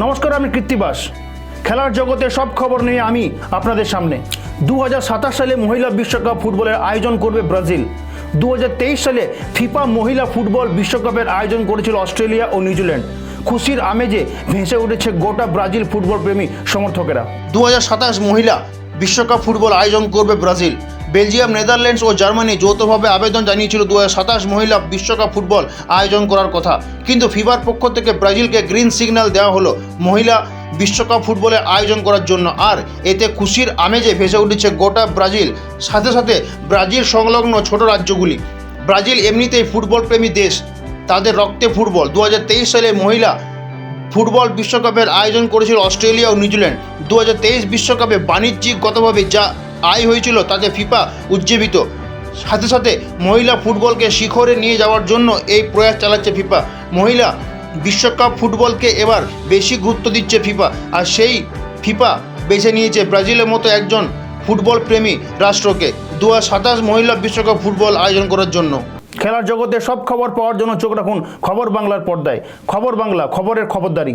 নমস্কার, আমি কৃত্তিবাস খেলার জগতে সব খবর নিয়ে আমি আপনাদের সামনে। দু হাজার সাতাশ সালে মহিলা বিশ্বকাপ ফুটবলের আয়োজন করবে ব্রাজিল। দু হাজার তেইশ সালে ফিফা মহিলা ফুটবল বিশ্বকাপের আয়োজন করেছিল অস্ট্রেলিয়া ও নিউজিল্যান্ড। খুশির আমেজে ভেসে উঠেছে গোটা ব্রাজিল ফুটবল প্রেমী সমর্থকেরা। দু হাজার সাতাশ মহিলা বিশ্বকাপ ফুটবল আয়োজন করবে ব্রাজিল। বেলজিয়াম, নেদারল্যান্ডস ও জার্মানি যৌথভাবে আবেদন জানিয়েছিল দু হাজার সাতাশ মহিলা বিশ্বকাপ ফুটবল আয়োজন করার কথা। কিন্তু ফিফার পক্ষ থেকে ব্রাজিলকে গ্রিন সিগন্যাল দেওয়া হলো মহিলা বিশ্বকাপ ফুটবলের আয়োজন করার জন্য। আর এতে খুশির আমেজে ভেসে উঠেছে গোটা ব্রাজিল, সাথে সাথে ব্রাজিল সংলগ্ন ছোট রাজ্যগুলি। ব্রাজিল এমনিতেই ফুটবল প্রেমী দেশ। তাদের রক্তে ফুটবল। দু হাজার তেইশ সালে মহিলা ফুটবল বিশ্বকাপের আয়োজন করেছিল অস্ট্রেলিয়া ও নিউজিল্যান্ড। দু বিশ্বকাপে বাণিজ্যিকগতভাবে যা আয় হয়েছিল তাতে ফিফা উজ্জীবিত। সাথে সাথে মহিলা ফুটবলকে শিখরে নিয়ে যাওয়ার জন্য এই প্রয়াস চালাচ্ছে ফিফা। মহিলা বিশ্বকাপ ফুটবলকে এবার বেশি গুরুত্ব দিচ্ছে ফিফা আর সেই ফিফা বেছে নিয়েছে ব্রাজিলের মতো একজন ফুটবল প্রেমী রাষ্ট্রকে। দুহাজার সাতাশ মহিলা বিশ্বকাপ ফুটবল আয়োজন করার জন্য। খেলার জগতে সব খবর পাওয়ার জন্য চোখ রাখুন খবর বাংলার পর্দায়। খবর বাংলা, খবরের খবরদারি।